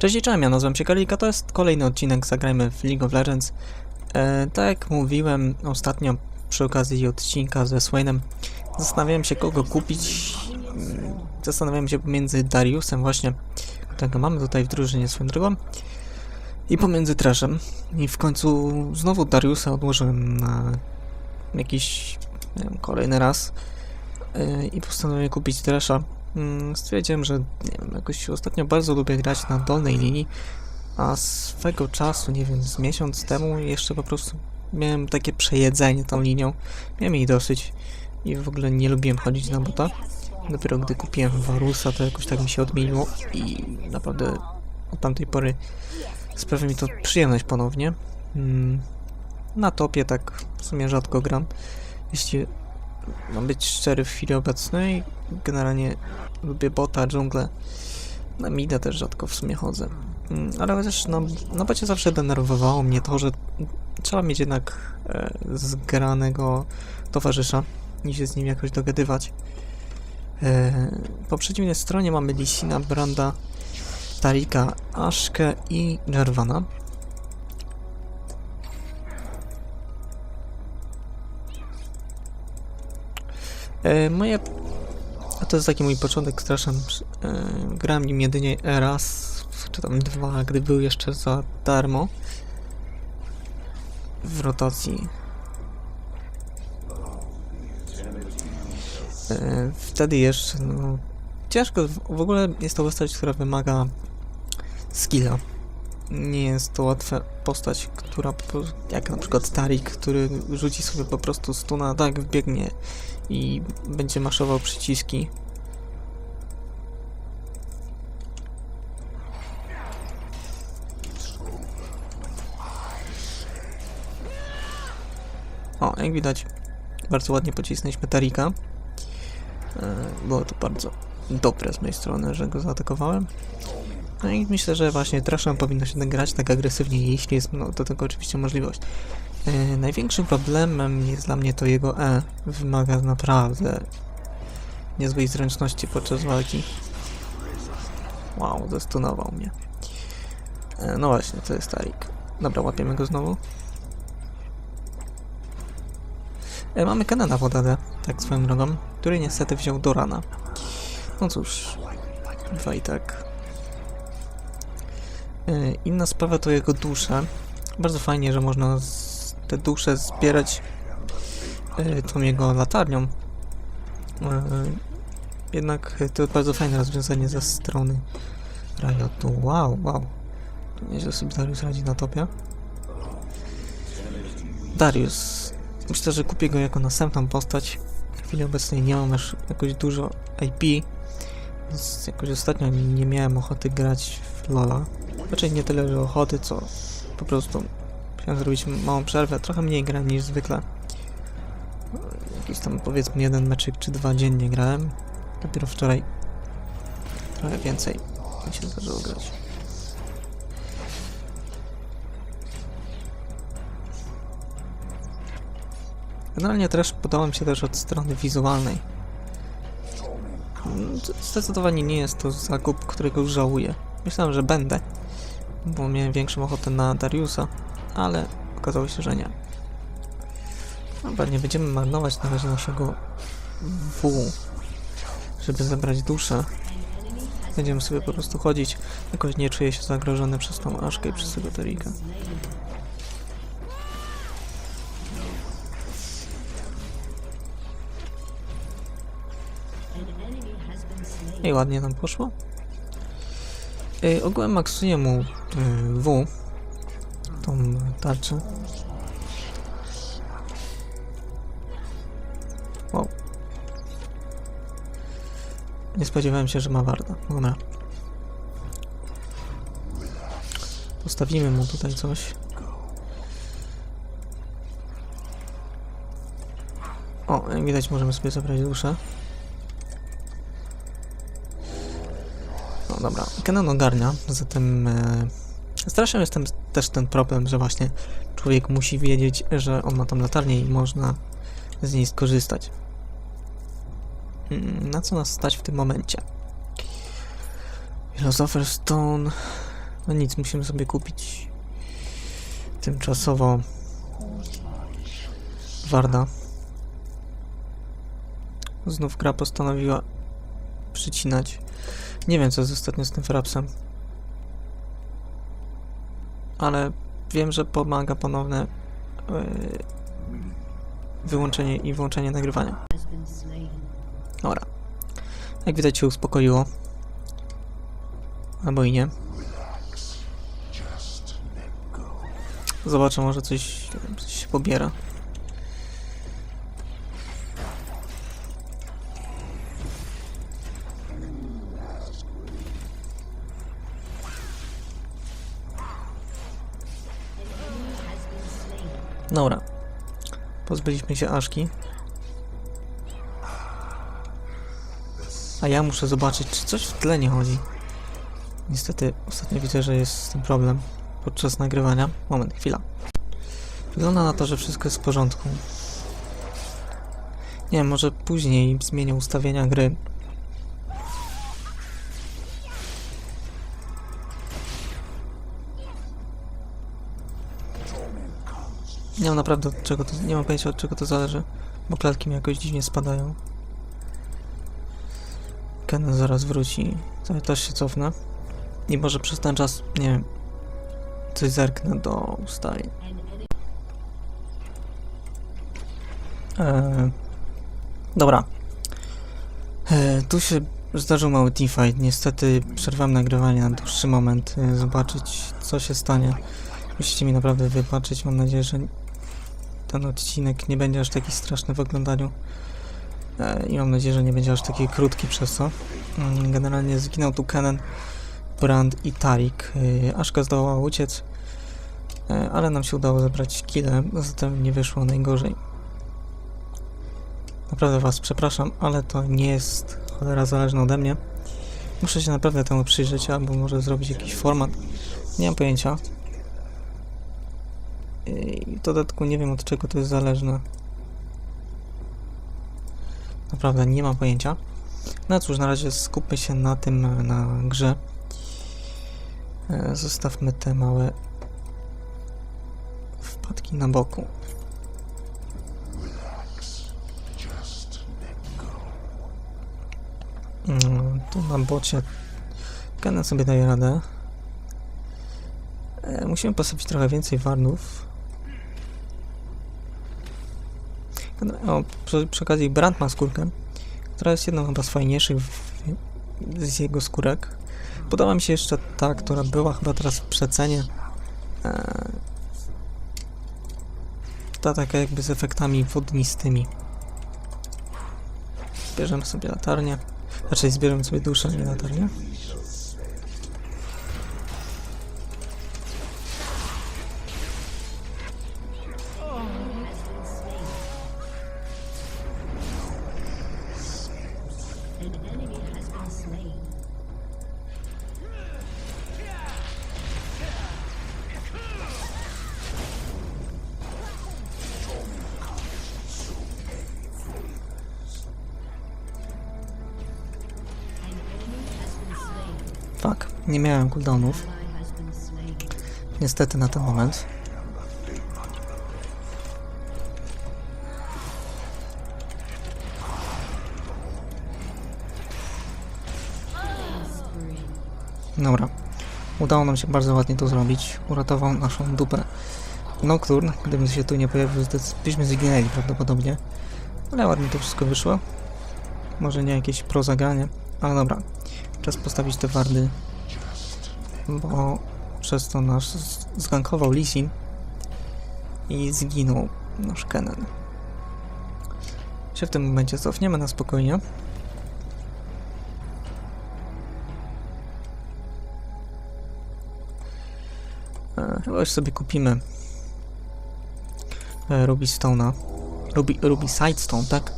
Cześć cześć, ja nazywam się Kalika, to jest kolejny odcinek Zagrajmy w League of Legends. E, tak jak mówiłem ostatnio przy okazji odcinka ze Swainem, zastanawiałem się kogo kupić. Mm, Zastanawiałem się pomiędzy Dariusem właśnie, którego mamy tutaj w drużynie swoją drogą, i pomiędzy Trashem. I w końcu znowu Dariusa odłożyłem na jakiś wiem, kolejny raz e, i postanowiłem kupić Trasha. Mm, Stwierdziłem, że nie wiem, jakoś ostatnio bardzo lubię grać na dolnej linii, a swego czasu, nie wiem, z miesiąc temu jeszcze po prostu miałem takie przejedzenie tą linią. Miałem jej dosyć i w ogóle nie lubiłem chodzić na bota. Dopiero gdy kupiłem Varusa, to jakoś tak mi się odmieniło i naprawdę od tamtej pory sprawia mi to przyjemność ponownie. Mm, Na topie tak w sumie rzadko gram. Jeśli mam być szczery w chwili obecnej, generalnie lubię bota, dżunglę. Na mida też rzadko w sumie chodzę. Mm, Ale też na, na bocie zawsze denerwowało mnie to, że trzeba mieć jednak e, zgranego towarzysza i się z nim jakoś dogadywać. E, po przeciwnej stronie mamy Lisina, Branda, Tarika, Aszkę i Jarvana. E, moje a to jest taki mój początek, straszam. Yy, grałem nim jedynie raz, czy tam dwa, gdy był jeszcze za darmo w rotacji. Yy, wtedy jeszcze, no, ciężko, w ogóle jest to postać, która wymaga skilla. Nie jest to łatwa postać, która, jak na przykład Tarik, który rzuci sobie po prostu stuna, tak, wbiegnie i będzie maszował przyciski. O, jak widać, bardzo ładnie pocisnęliśmy Tarika. E, Było to bardzo dobre z mojej strony, że go zaatakowałem. No i myślę, że właśnie Trashem powinno się grać tak agresywnie, jeśli jest no, do tego oczywiście możliwość. E, największym problemem jest dla mnie to jego E. Wymaga naprawdę niezłej zręczności podczas walki. Wow, zastunował mnie. E, no właśnie, to jest Tarik. Dobra, łapiemy go znowu. E, mamy Kanana pod AD, tak swoją drogą, który niestety wziął do rana. No cóż, dwa i tak. E, inna sprawa to jego dusze. Bardzo fajnie, że można te dusze zbierać e, tą jego latarnią. E, jednak to bardzo fajne rozwiązanie ze strony Riotu. Wow, wow. Nieźle sobie Darius radzi na topie. Darius. Myślę, że kupię go jako następną postać. W chwili obecnej nie mam aż jakoś dużo IP. Więc jakoś ostatnio nie miałem ochoty grać w Lola. Raczej nie tyle, że ochoty, co po prostu chciałem zrobić małą przerwę. Trochę mniej grałem niż zwykle. Jakiś tam powiedzmy jeden meczyk czy dwa dziennie grałem. Dopiero wczoraj trochę więcej mi się zdarzyło grać. Generalnie też podoba mi się też od strony wizualnej. Mm, Zdecydowanie nie jest to zakup, którego żałuję. Myślałem, że będę, bo miałem większą ochotę na Dariusa, ale okazało się, że nie. Dobra, nie będziemy marnować na razie naszego W, żeby zebrać duszę. Będziemy sobie po prostu chodzić. Jakoś nie czuję się zagrożony przez tą Aszkę i przez tego Tarika. I ładnie nam poszło. Yy, ogółem maksuję mu yy, W, tą tarczę. Wow. Nie spodziewałem się, że ma warda. Dobra. Postawimy mu tutaj coś. O, jak widać możemy sobie zabrać duszę. Dobra, Canon ogarnia, zatem e, strasznie jest ten, też ten problem, że właśnie człowiek musi wiedzieć, że on ma tam latarnię i można z niej skorzystać. Mm, Na co nas stać w tym momencie? Philosopher's Stone, No nic, musimy sobie kupić tymczasowo Warda. Znów gra postanowiła przycinać. Nie wiem, co jest ostatnio z tym frapsem. Ale wiem, że pomaga ponowne yy, wyłączenie i włączenie nagrywania. Dobra. Jak widać się uspokoiło. Albo i nie. Zobaczę, może coś, coś się pobiera. Dobra. Pozbyliśmy się Aszki. A ja muszę zobaczyć, czy coś w tle nie chodzi. Niestety, ostatnio widzę, że jest z tym problem podczas nagrywania. Moment, chwila. Wygląda na to, że wszystko jest w porządku. Nie może później zmienię ustawienia gry. Nie mam naprawdę od czego to, nie mam pojęcia od czego to zależy, bo klatki mi jakoś dziwnie spadają. Kennen zaraz wróci, to ja też się cofnę. I może przez ten czas, nie wiem, coś zerknę do ustawień. Eee, dobra. Eee, tu się zdarzył mały teamfight. Niestety przerwałem nagrywanie na dłuższy moment, e, zobaczyć co się stanie. Musicie mi naprawdę wybaczyć. Mam nadzieję, że ten odcinek nie będzie aż taki straszny w oglądaniu. E, I mam nadzieję, że nie będzie aż taki krótki przez to. Mm, Generalnie zginął tu Kennen, Brand i Tarik. E, Aszka zdołała uciec, e, ale nam się udało zebrać killę, zatem nie wyszło najgorzej. Naprawdę was przepraszam, ale to nie jest cholera zależne ode mnie. Muszę się naprawdę temu przyjrzeć, albo może zrobić jakiś format. Nie mam pojęcia. W dodatku nie wiem od czego to jest zależne. Naprawdę nie mam pojęcia. No cóż, na razie skupmy się na tym, na grze. E, Zostawmy te małe wpadki na boku. Mm, Tu na bocie Kanan sobie daje radę. E, Musimy postawić trochę więcej warnów. O, przy, przy okazji Brand ma skórkę, która jest jedną chyba z fajniejszych w, z jego skórek. Podoba mi się jeszcze ta, która była chyba teraz w przecenie. E, ta taka jakby z efektami wodnistymi. Bierzemy sobie latarnię. Raczej zbierzemy sobie duszę, nie latarnię. Nie miałem cooldownów. Niestety na ten moment. Dobra. Udało nam się bardzo ładnie to zrobić. Uratował naszą dupę. Nocturne, gdyby się tu nie pojawił, byśmy zginęli prawdopodobnie. Ale ładnie to wszystko wyszło. Może nie jakieś pro zagranie, ale dobra. Czas postawić te wardy, bo przez to nasz zgankował Lisin i zginął nasz Kennen. Się w tym momencie cofniemy na spokojnie. E, Chyba już sobie kupimy e, Ruby Stone'a. Ruby, Ruby Sidestone, tak?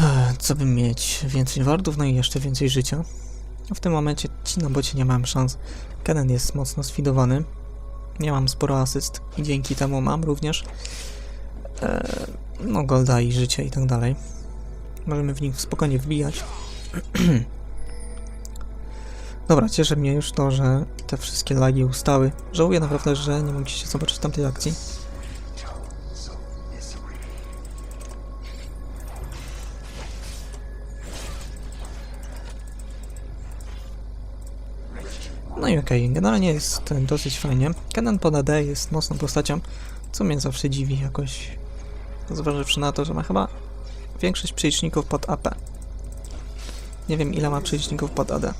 E, Co by mieć? Więcej wardów, no i jeszcze więcej życia. W tym momencie ci na bocie nie mam szans. Kennen jest mocno sfidowany. Ja mam sporo asyst i dzięki temu mam również e, no golda i życie i tak dalej. Możemy w nich spokojnie wbijać. Dobra, cieszy mnie już to, że te wszystkie lagi ustały. Żałuję naprawdę, że nie mogliście zobaczyć tamtej akcji. Okej, generalnie jest dosyć fajnie. Kenan pod AD jest mocną postacią, co mnie zawsze dziwi jakoś, zważywszy na to, że ma chyba większość przeciwników pod AP. Nie wiem ile ma przeciwników pod AD.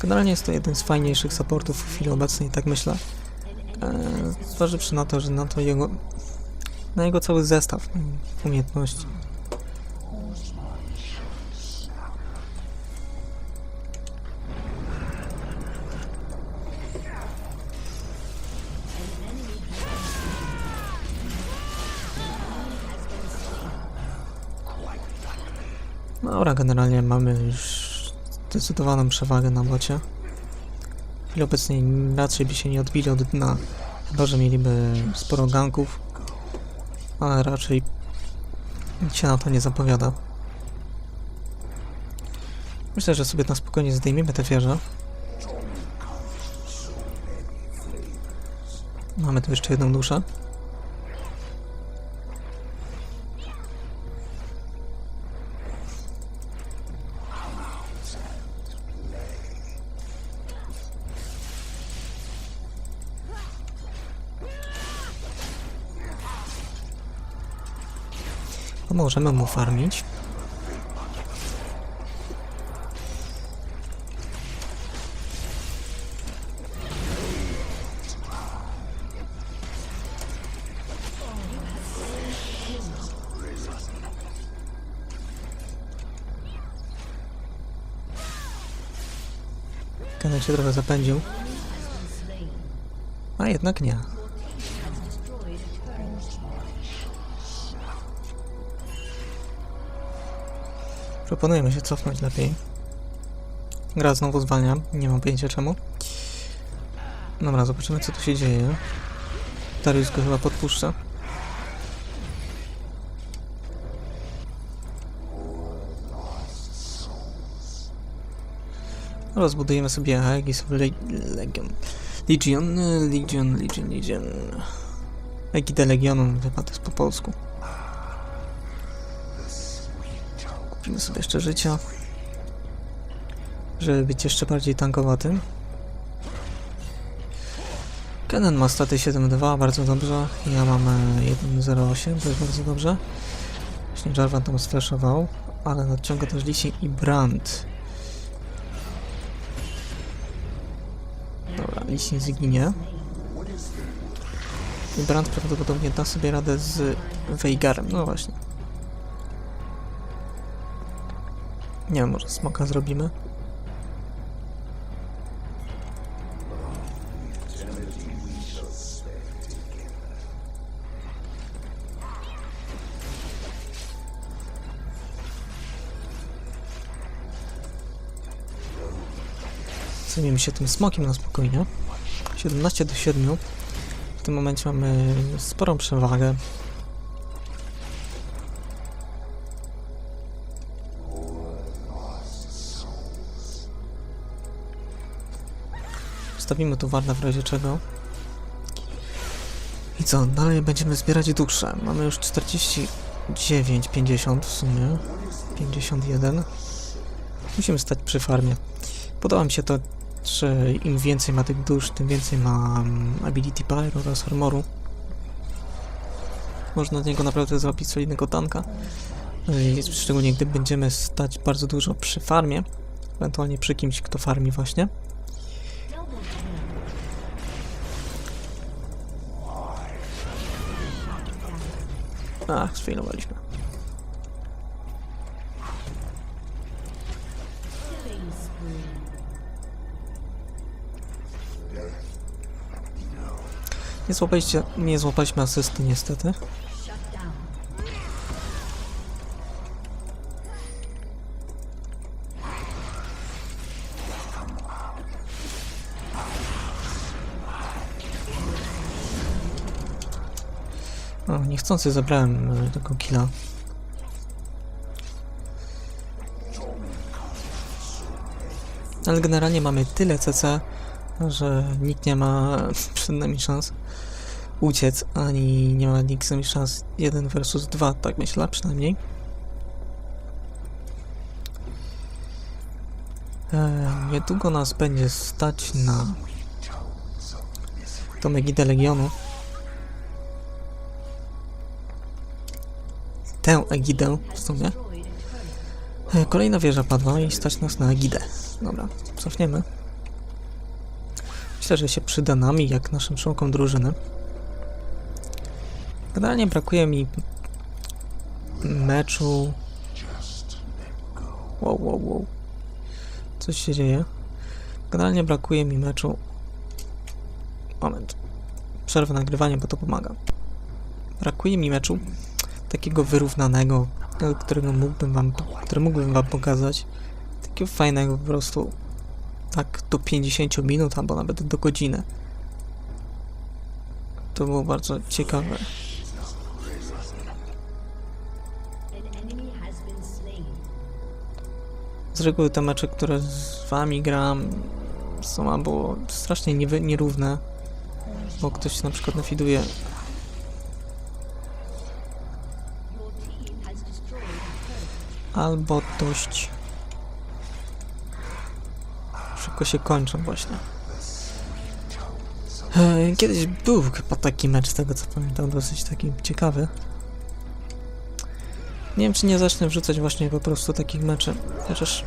Generalnie jest to jeden z fajniejszych supportów w chwili obecnej, tak myślę. Eee, zważywszy na to, że na to jego... na jego cały zestaw umiejętności. Dobra, generalnie mamy już zdecydowaną przewagę na bocie. Chwili obecnej raczej by się nie odbili od dna, chyba że mieliby sporo ganków, ale raczej się na to nie zapowiada. Myślę, że sobie na spokojnie zdejmiemy te wieże. Mamy tu jeszcze jedną duszę. Pomożemy mu farmić. Kenan się trochę zapędził. A jednak nie. Proponujemy się cofnąć lepiej. Gra znowu zwalnia, nie mam pojęcia czemu. Dobra, zobaczymy co tu się dzieje. Darius go chyba podpuszcza. Rozbudujemy sobie Aegis Legion. Legion, Legion, Legion, Legion. Egida Legionu, wypadek jest po polsku. Kupimy sobie jeszcze życia. Żeby być jeszcze bardziej tankowatym. Kenan ma staty 7.2, bardzo dobrze. Ja mam e, 1.08, też bardzo dobrze. Właśnie Jarvan tam sflashował, ale nadciąga też Lisi i Brand. Dobra, Lisi zginie. I Brand prawdopodobnie da sobie radę z Veigarem, no właśnie. Nie wiem, może smoka zrobimy. Zajmiemy się tym smokiem na spokojnie. 17 do 7. W tym momencie mamy sporą przewagę. Stawimy tu wardę w razie czego. I co? Dalej będziemy zbierać dusze. Mamy już 49, 50 w sumie. 51. Musimy stać przy farmie. Podoba mi się to, że im więcej ma tych dusz, tym więcej ma um, ability power oraz armoru. Można z niego naprawdę zrobić solidnego tanka. Y, Szczególnie gdy będziemy stać bardzo dużo przy farmie. Ewentualnie przy kimś, kto farmi właśnie. Ach, sfailowaliśmy. Nie złapaliście, nie złapaliśmy asysty niestety. Niechcący zabrałem e, tego killa. Ale generalnie mamy tyle CC, że nikt nie ma przed nami szans uciec, ani nie ma nikt z nami szans 1 versus 2, tak myślę przynajmniej. E, niedługo nas będzie stać na tą egidę Legionu. Tę egidę w sumie. E, Kolejna wieża padła i stać nas na egidę. Dobra, cofniemy. Myślę, że się przyda nam i jak naszym członkom drużyny. Generalnie brakuje mi meczu. Wow, wow, wow. Coś się dzieje. Generalnie brakuje mi meczu. Moment. Przerwę nagrywania, bo to pomaga. Brakuje mi meczu takiego wyrównanego, e, którego mógłbym wam, który mógłbym wam pokazać. Takiego fajnego po prostu. Tak do 50 minut, albo nawet do godziny. To było bardzo ciekawe. Z reguły te mecze, które z wami gram, są albo strasznie nierówne, bo ktoś na przykład nafiduje albo dość szybko się kończą właśnie. Kiedyś był chyba taki mecz, z tego co pamiętam, dosyć taki ciekawy. Nie wiem, czy nie zacznę wrzucać właśnie po prostu takich meczy, chociaż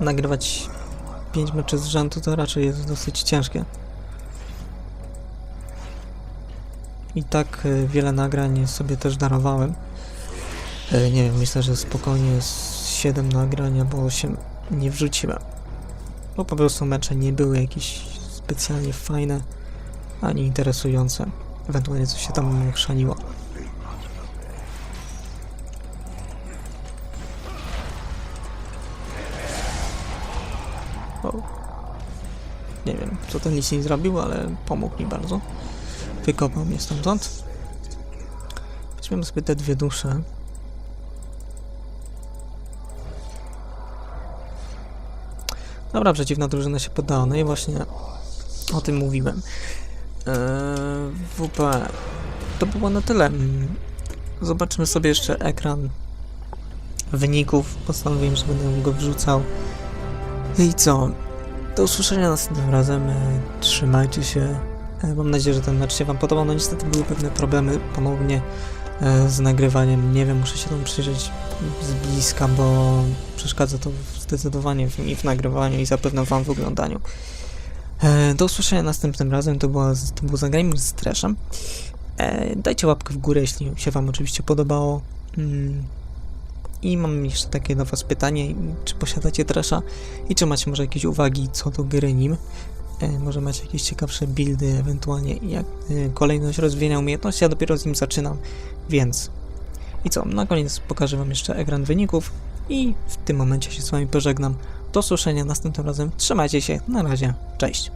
nagrywać 5 meczy z rzędu to raczej jest dosyć ciężkie. I tak e, wiele nagrań sobie też darowałem. E, Nie wiem, myślę, że spokojnie z 7 nagrań albo 8 nie wrzuciłem. Bo po prostu mecze nie były jakieś specjalnie fajne ani interesujące. Ewentualnie coś się tam chrzaniło. O. Nie wiem, co ten listing zrobił, ale pomógł mi bardzo. Wykopał mnie stamtąd. Weźmiemy sobie te dwie dusze. Dobra, przeciwna drużyna się poddała. No i właśnie o tym mówiłem. Eee, WP. To było na tyle. Zobaczymy sobie jeszcze ekran wyników. Postanowiłem, że będę go wrzucał. I co? Do usłyszenia następnym razem. E, Trzymajcie się. E, Mam nadzieję, że ten mecz się Wam podobał. No niestety były pewne problemy ponownie e, z nagrywaniem. Nie wiem, muszę się temu przyjrzeć z bliska, bo przeszkadza to zdecydowanie mi w nagrywaniu i zapewne Wam w oglądaniu. E, Do usłyszenia następnym razem. To, była, to było Zagrajmy z Treszem. E, Dajcie łapkę w górę, jeśli się Wam oczywiście podobało. Mm. I mam jeszcze takie do Was pytanie, czy posiadacie Tresha i czy macie może jakieś uwagi co do gry nim? E, może macie jakieś ciekawsze buildy, ewentualnie jak e, kolejność rozwijania umiejętności, ja dopiero z nim zaczynam, więc... I co, na koniec pokażę Wam jeszcze ekran wyników i w tym momencie się z Wami pożegnam. Do usłyszenia następnym razem, trzymajcie się, na razie, cześć!